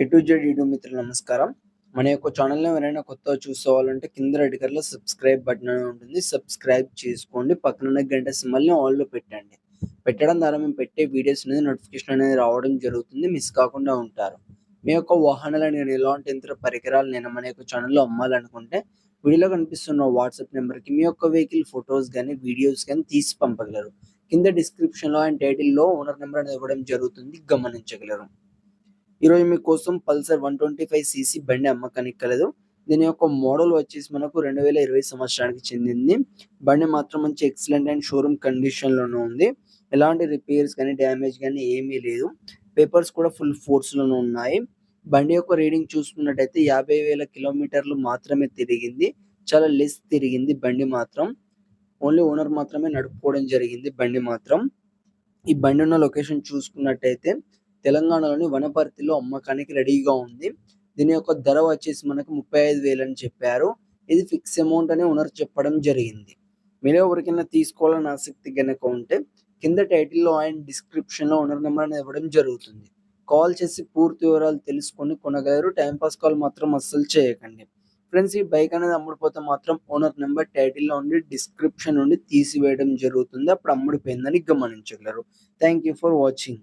A to Z YouTube మిత్రులు నమస్కారం. మన యొక్క ఛానల్ని ఎవరైనా కొత్తగా చూసుకోవాలంటే కింద రెడ్ కలర్లో సబ్స్క్రైబ్ బటన్ అని ఉంటుంది. సబ్స్క్రైబ్ చేసుకోండి. పక్కన గంట సిమ్మల్ని ఆల్లో పెట్టండి. పెట్టడం ద్వారా మేము పెట్టే వీడియోస్ అనేది నోటిఫికేషన్ అనేది రావడం జరుగుతుంది. మిస్ కాకుండా ఉంటారు. మీ యొక్క వాహనాలు నేను ఎలాంటి ఇతర పరికరాలు నేను మన యొక్క ఛానల్లో అమ్మాలనుకుంటే వీడియోలో కనిపిస్తున్న వాట్సాప్ నెంబర్కి మీ యొక్క వెహికల్ ఫొటోస్ కానీ వీడియోస్ కానీ తీసి పంపగలరు. కింద డిస్క్రిప్షన్లో అండ్ టైటిల్లో ఓనర్ నెంబర్ అనేది ఇవ్వడం జరుగుతుంది. గమనించగలరు. ఈరోజు మీకోసం Pulsar one twenty five CC బండి అమ్మకానికి కలదు దీని యొక్క మోడల్ వచ్చేసి మనకు రెండు వేల ఇరవై సంవత్సరానికి చెందింది. బండి మాత్రం మంచి ఎక్సలెంట్ అండ్ షోరూమ్ కండిషన్లోనే ఉంది. ఎలాంటి రిపేర్స్ కానీ డ్యామేజ్ కానీ ఏమీ లేదు. పేపర్స్ కూడా ఫుల్ ఫోర్స్లోనే ఉన్నాయి. బండి యొక్క రీడింగ్ చూసుకున్నట్టయితే యాభై వేల కిలోమీటర్లు మాత్రమే తిరిగింది. చాలా లెస్ తిరిగింది బండి మాత్రం. ఓన్లీ ఓనర్ మాత్రమే నడుపుకోవడం జరిగింది బండి మాత్రం. ఈ బండి ఉన్న లొకేషన్ చూసుకున్నట్టయితే తెలంగాణలోని వనపర్తిలో అమ్మకానికి రెడీగా ఉంది. దీని యొక్క ధర వచ్చేసి మనకు ముప్పై ఐదు వేలు అని చెప్పారు. ఇది ఫిక్స్ అమౌంట్ అని ఓనర్ చెప్పడం జరిగింది. మీరు ఎవరికైనా తీసుకోవాలని ఆసక్తి కనుక ఉంటే కింద టైటిల్లో అండ్ డిస్క్రిప్షన్లో ఓనర్ నెంబర్ అనేది ఇవ్వడం జరుగుతుంది. కాల్ చేసి పూర్తి వివరాలు తెలుసుకొని కొనగలరు. టైంపాస్ కాల్ మాత్రం అస్సలు చేయకండి. ఫ్రెండ్స్ ఈ బైక్ అనేది అమ్ముడిపోతే మాత్రం ఓనర్ నెంబర్ టైటిల్లో ఉండి డిస్క్రిప్షన్ నుండి తీసివేయడం జరుగుతుంది. అప్పుడు అమ్ముడిపోయిందని గమనించగలరు. Thank you for watching.